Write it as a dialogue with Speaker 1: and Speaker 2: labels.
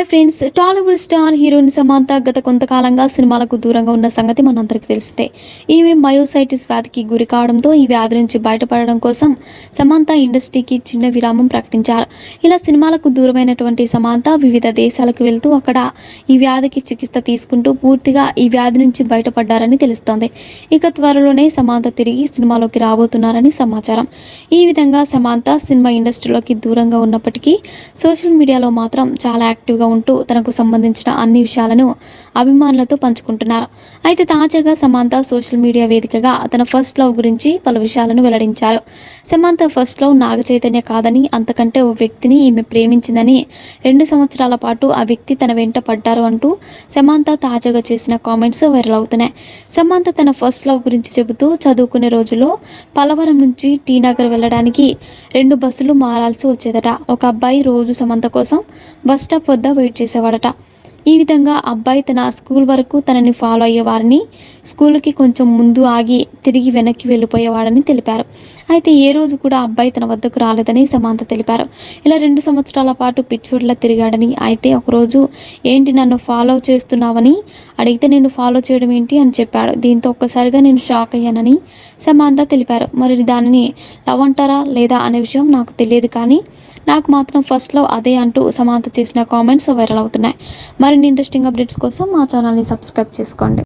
Speaker 1: Hi friends Tollywood star heroine Samantha గత కొంతకాలంగా సినిమాలకు దూరంగా ఉన్న సంగతి మనందరికీ తెలిసిందే. ఈమె మయోసైటిస్ వ్యాధికి గురి కావడంతో ఈ వ్యాధి నుంచి బయటపడడం కోసం సమాంత ఇండస్ట్రీకి చిన్న విరామం ప్రకటించారు. ఇలా సినిమాలకు దూరమైనటువంటి సమాంత వివిధ దేశాలకు వెళ్తూ అక్కడ ఈ వ్యాధికి చికిత్స తీసుకుంటూ పూర్తిగా ఈ వ్యాధి నుంచి బయటపడ్డారని తెలుస్తోంది. ఇక త్వరలోనే సమాంత తిరిగి సినిమాలోకి రాబోతున్నారని సమాచారం. ఈ విధంగా సమాంత సినిమా ఇండస్ట్రీలోకి దూరంగా ఉన్నప్పటికీ సోషల్ మీడియాలో మాత్రం చాలా యాక్టివ్గా ఉంటూ తనకు సంబంధించిన అన్ని విషయాలను అభిమానులతో పంచుకుంటున్నారు. అయితే తాజాగా సమాంత సోషల్ మీడియా వేదికగా తన ఫస్ట్ లవ్ గురించి పలు విషయాలను వెల్లడించారు. సమాంత ఫస్ట్ లవ్ నాగ చైతన్య కాదని అంతకంటే ఓ వ్యక్తిని ఈమె ప్రేమించిందని రెండు సంవత్సరాల పాటు ఆ వ్యక్తి తన వెంట పడ్డారు అంటూ సమాంత తాజాగా చేసిన కామెంట్స్ వైరల్ అవుతున్నాయి. సమాంత తన ఫస్ట్ లవ్ గురించి చెబుతూ చదువుకునే రోజుల్లో పలవరం నుంచి టీ నగర్ వెళ్ళడానికి రెండు బస్సులు మారాల్సి వచ్చేదట. ఒక అబ్బాయి రోజు సమంత కోసం బస్ స్టాప్ వద్ద వెయిట్ చేసేవాడట. ఈ విధంగా అబ్బాయి తన స్కూల్ వరకు తనని ఫాలో అయ్యేవారని స్కూల్కి కొంచెం ముందు ఆగి తిరిగి వెనక్కి వెళ్ళిపోయేవాడని తెలిపారు. అయితే ఏ రోజు కూడా అబ్బాయి తన వద్దకు రాలేదని సమాంత తెలిపారు. ఇలా రెండు సంవత్సరాల పాటు పిచ్చోడ్లా తిరిగాడని అయితే ఒకరోజు ఏంటి నన్ను ఫాలో చేస్తున్నావని? అడిగితే నేను ఫాలో చేయడం ఏంటి? అని చెప్పాడు. దీంతో ఒక్కసారిగా నేను షాక్ అయ్యానని సమాంత తెలిపారు. మరి దానిని లవ్ అంటారా లేదా? అనే విషయం నాకు తెలియదు కానీ నాకు మాత్రం ఫస్ట్లో అదే అంటూ సమాంత చేసిన కామెంట్స్ వైరల్ అవుతున్నాయి. మరిన్ని ఇంట్రెస్టింగ్ అప్డేట్స్ కోసం మా ఛానల్ని సబ్స్క్రైబ్ చేసుకోండి.